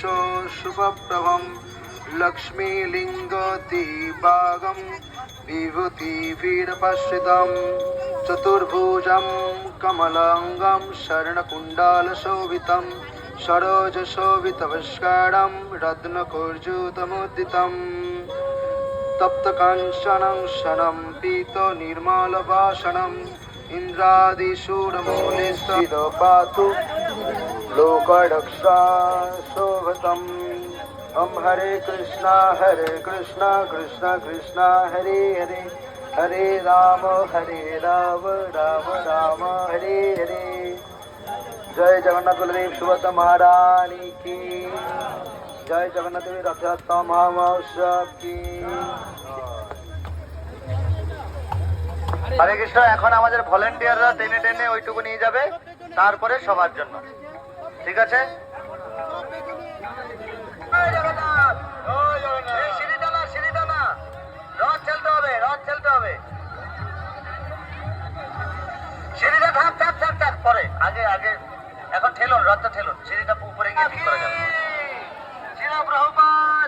शुभप्रभं लक्ष्मीलिङ्गतिभागं विभूतिवीरपश्रितं चतुर्भुजं कमलाङ्गं शरणकुण्डालशोभितं सरोजशोभितपुष्करं रत्नकोर्जुतमुदितम् तप्तकाञ्चनं शनं पीतनिर्मलभाषणम् इन्द्रादिशूरमौलिस्थिरो पातु लोकरक्षा शोभतम् ॐ हरे कृष्णा हरे कृष्णा कृष्ण कृष्ण हरे हरे हरे राम हरे राम राम राम हरे हरे জয় জগন্নাথ বলদেব সুভদ্র মহারানী কি জয় জগন্নাথ দেবী রথযাত্রা মহামহোৎসব কি হরে কৃষ্ণ এখন আমাদের ভলেন্টিয়াররা টেনে টেনে ওইটুকু নিয়ে যাবে তারপরে সবার জন্য ঠিক আছে পরে। আগে, আগে। এখন ঠেলুন, রথটা। সিঁড়িটা উপরে।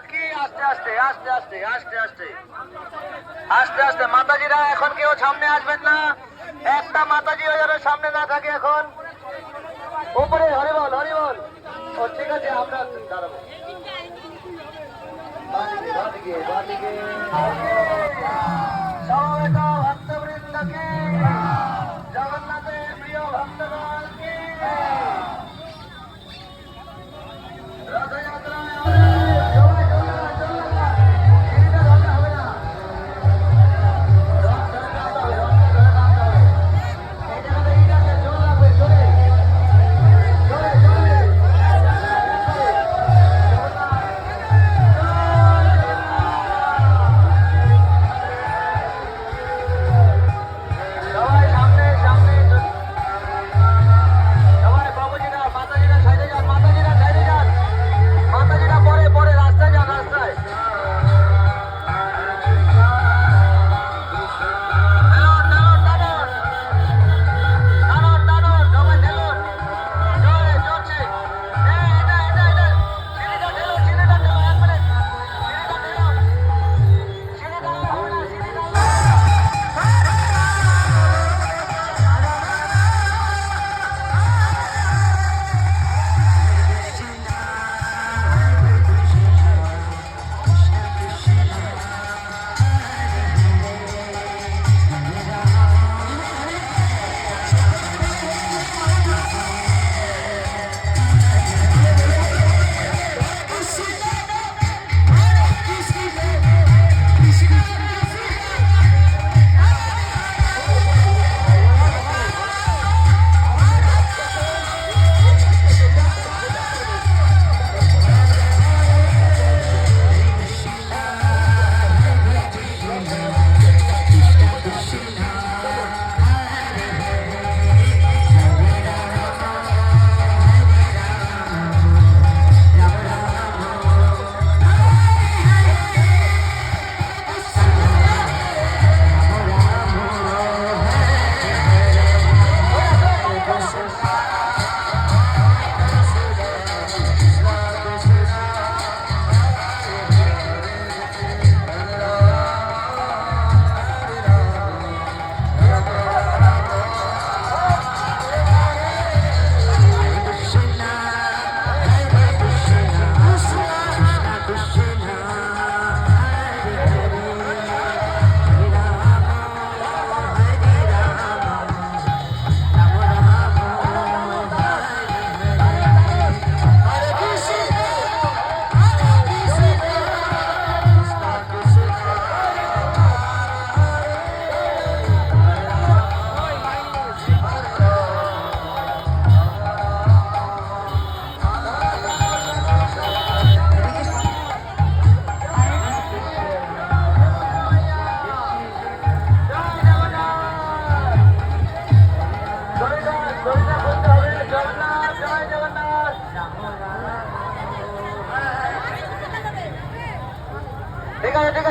কি? আস্তে, আস্তে, আস্তে, আস্তে, আস্তে, আস্তে। আস্তে আস্তে মাতাজিরা এখন কেউ সামনে আসবেন না একটা মাতাজিও যেন সামনে না থাকে এখন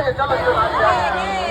ঠিক আছে ঠিক আছে চলো চলো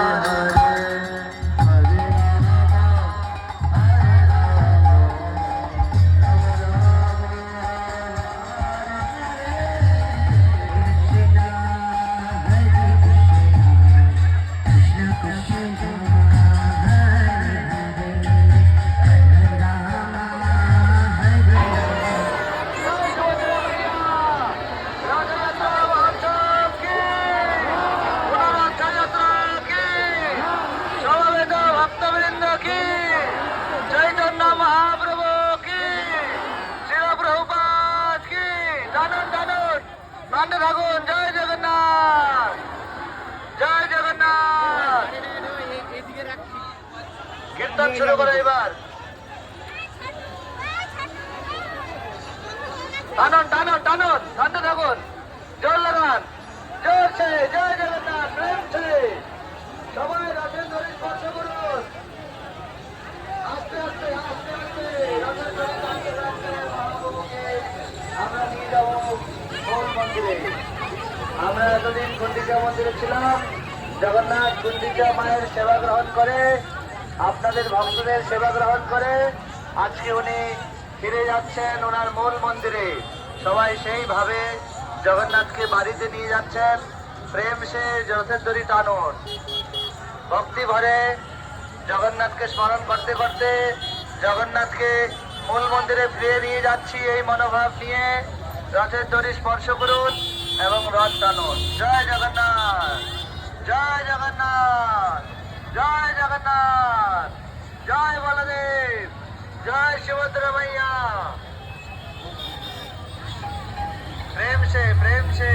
থাকুন। জয় জগন্নাথ! জয় জগন্নাথ! কীর্তন শুরু করো এবার। টানুন টানুন টানুন টানতে থাকুন জোর লাগান। জোরছে জয় জগন্নাথ প্রেমছে সবাই রথের ধরে স্পর্শ করুন আস্তে আস্তে আস্তে আস্তে রথের ধরে টানতে টানতে মহাপ্রভুকে আমরা নিয়ে যাব মূল মন্দিরে আমরা এতদিন গুন্ডিচা মন্দিরে ছিলাম জগন্নাথ গুন্ডিচা মায়ের সেবা গ্রহণ করে, আপনাদের ভক্তদের সেবা গ্রহণ করে। আজকে উনি ফিরে যাচ্ছেন ওনার মূল মন্দিরে। সবাই সেইভাবে জগন্নাথকে বাড়িতে নিয়ে যাচ্ছেন। প্রেম সে রথের দড়ি টানুন। ভক্তি ভরে জগন্নাথকে স্মরণ করতে করতে জগন্নাথকে মূল মন্দিরে ফিরিয়ে নিয়ে যাচ্ছি এই মনোভাব নিয়ে। রথের দড়ি স্পর্শ করুন এবং রথ টানুন। জয় জগন্নাথ জয় জগন্নাথ জয় জগন্নাথ জয় বলদেব জয় সুভদ্রা মাইয়া প্রেম সে প্রেম সে